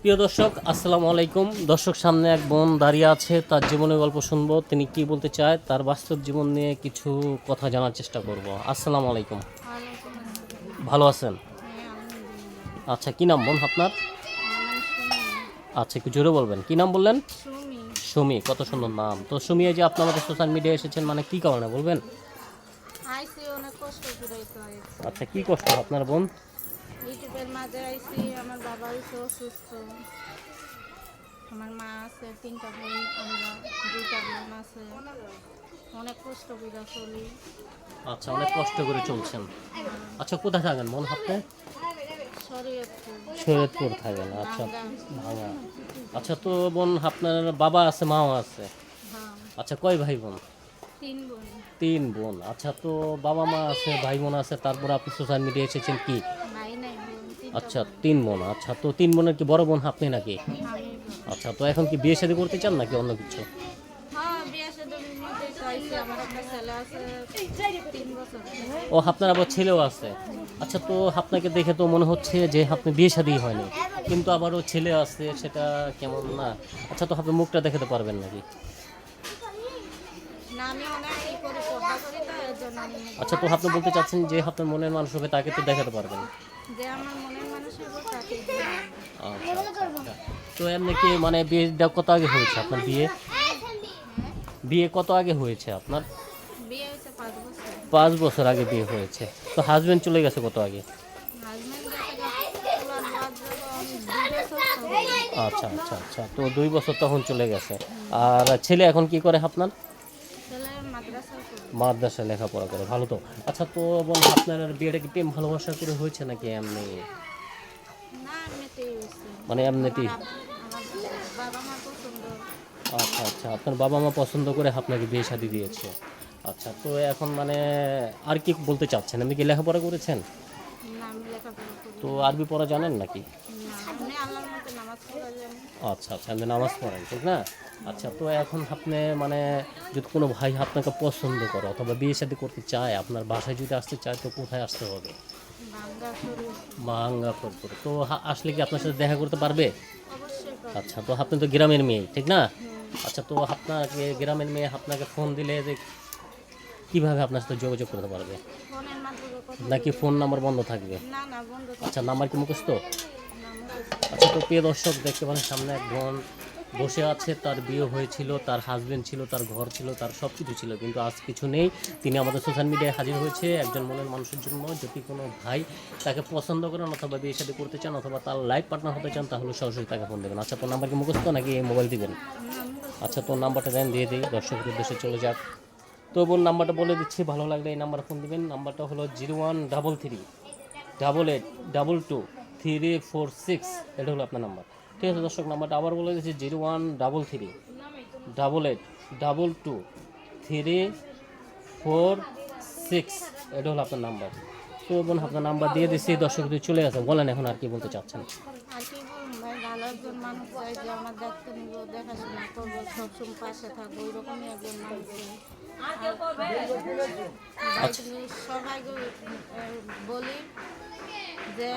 প্রিয় দর্শক আসসালামু আলাইকুম। দর্শক সামনে এক বোন দাঁড়িয়ে আছে তার জীবনের গল্প শুনব। তিনি কি বলতে চায় তার বাস্তব জীবন নিয়ে কিছু কথা জানার চেষ্টা করব। আসসালামু আলাইকুম। ভালো আছেন? আচ্ছা কি নাম বোন আপনার। আচ্ছা একটু জোরে বলবেন। কি নাম বললেন? সুমি। কত সুন্দর নাম। তো সুমি এই যে আপনি আমাদের সোশ্যাল মিডিয়ায় এসেছেন মানে কি কারণে বলবেন। আচ্ছা কি কষ্ট আপনার বোন? ইউটিউবের মাঝে আইসি আমার বাবা হয়েছে অসুস্থ। আমার মা আছে তিনটা বোন আমরা দুইটা বোন আছে। অনেক কষ্ট করে চলি। আচ্ছা অনেক কষ্ট করে চলছেন। আচ্ছা কোথায় থাকেন? বোন আপনি শরীয়তপুর। থাকেন আচ্ছা। ভাঙা আচ্ছা তো বোন আপনার বাবা আছে মাও আছে? হ্যাঁ। আচ্ছা কয় ভাই বোন তিন বোন। তিন বোন। আচ্ছা তো বাবা মা আছে ভাই বোন আছে তারপর আপনি সোশ্যাল মিডিয়া এসেছেন কি ভাই নাই বোন তিনটা আচ্ছা তিন বোন। আচ্ছা তো তিন বোনের কি বড় বোন আপনি নাকি। আচ্ছা তো এখন কি বিয়ে শাদী করতে চান নাকি অন্য কিছু? হ্যাঁ ও আপনার আবার ছেলেও আছে। আচ্ছা তো আপনাকে দেখে তো মনে হচ্ছে যে আপনি বিয়ে শাদী হয়নি। কিন্তু আবারও ছেলে আছে সেটা কেমন না। আচ্ছা তো আপনি মুখটা দেখাতে পারবেন নাকি? আচ্ছা তো আপনি বলতে চাচ্ছেন যে আপনার মনের মানুষ হবে তাকে তো দেখাতে পারবেন। যে আমার মনের মানুষের উপর তাকে আচ্ছা, আচ্ছা। তো এমনি কি মানে বিয়েটা কত আগে হয়েছে আপনার বিয়ে? বিয়ে কত আগে হয়েছে আপনার? বিয়ে হয়েছে পাঁচ বছর। পাঁচ বছর আগে বিয়ে হয়েছে। তো হাজবেন্ড চলে গেছে কত আগে। আচ্ছা আচ্ছা আচ্ছা। তো দুই বছর তখন চলে গেছে। আর ছেলে এখন কি করে আপনার? ছেলে মাদ্রাসা করে মাদ্রাসায় লেখাপড়া করে ভালো তো? আচ্ছা তো বোন আপনার বিয়েটা কি প্রেম ভালোবাসা করে হয়েছে নাকি এমনি? মানে এমনিতেই? আচ্ছা আচ্ছা আপনার বাবা মা পছন্দ করে আপনাকে বিয়ে শাদি দিয়েছে। আচ্ছা তো এখন মানে আর কি বলতে চাচ্ছেন? আপনি কি লেখাপড়া করেছেন? তো আরবি পড়া জানেন নাকি? আচ্ছা আচ্ছা আপনি নামাজ পড়েন ঠিক না? আচ্ছা তো এখন আপনি মানে যদি কোনো ভাই আপনাকে পছন্দ করে অথবা বিয়ে শাদী করতে চায় আপনার বাসায় যদি আসতে চায় তো কোথায় আসতে হবে? মাঙ্গা তো আসলে কি আপনার সাথে দেখা করতে পারবে? আচ্ছা তো আপনি তো গ্রামের মেয়ে ঠিক না? আচ্ছা তো আপনাকে গ্রামের মেয়ে আপনাকে ফোন দিলে যে কীভাবে আপনার সাথে যোগাযোগ করতে পারবে? নাকি ফোন নাম্বার বন্ধ থাকবে? আচ্ছা নাম্বার কি মুখস্থ। আচ্ছা তো প্রিয় দর্শক, দেখতে পারেন সামনে এক বোন বসে আছে। তার বিয়ে হয়েছিল, তার হাজবেন্ড ছিল, তার ঘর ছিল, তার সব কিছু ছিল, কিন্তু আজ কিছু নেই। তিনি আমাদের সোশ্যাল মিডিয়ায় হাজির হয়েছে একজন মনের মানুষের জন্য। যদি কোনো ভাই তাকে পছন্দ করেন অথবা বিয়ে সাথে করতে চান অথবা তার লাইফ পার্টনার হতে চান, তাহলে সরাসরি তাকে ফোন দেবেন। আচ্ছা তো নাম্বার কি মুখস্থ নাকি এই মোবাইল দিবেন? আচ্ছা তোর নাম্বারটা দেন, দিয়ে দিই। দর্শকদের উদ্দেশ্যে চলে যাক। তো বোন নাম্বারটা বলে দিচ্ছি। ভালো লাগলে এই নাম্বার ফোন দিবেন। নাম্বারটা হলো zero one double three double eight double two three four six এটা হলো আপনার নাম্বার ঠিক আছে দর্শক নাম্বারটা আবার বলে দিচ্ছি zero one double three double eight double two three four six এটা হলো আপনার নাম্বার তো বোন আপনার নাম্বার দিয়ে দিচ্ছি, দর্শক চলে আসে বলেন এখন আর কি বলতে চাচ্ছেন। ভালো একজন মানুষ চাই যে আমার নিব দেখাশোনা করব সবসময় পাশে থাকব একজন মানুষ। আচ্ছা। সবাইকে বলি যে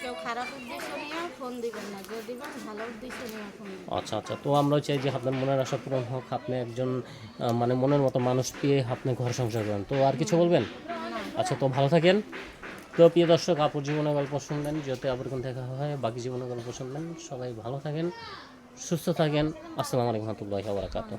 কেউ খারাপ উদ্দেশ্য নিয়ে ফোন দিবেন না যে দিবেন ভালো উদ্দেশ্য নিয়ে ফোন আচ্ছা আচ্ছা তো আমরা চাই যে আপনার মনের আশা পূরণ হোক আপনি একজন মানে মনের মতো মানুষ পেয়ে আপনি ঘর সংসার করেন তো আর কিছু বলবেন আচ্ছা তো ভালো থাকেন তো প্রিয় দর্শক, আপুর জীবনের গল্প শুনবেন যাতে আপুর কোন দেখা হয়, বাকি জীবনের গল্প শুনবেন। সবাই ভালো থাকেন, সুস্থ থাকেন। আসসালামু আলাইকুম রহমতুল্লাহি ওয়া বারাকাতুহু।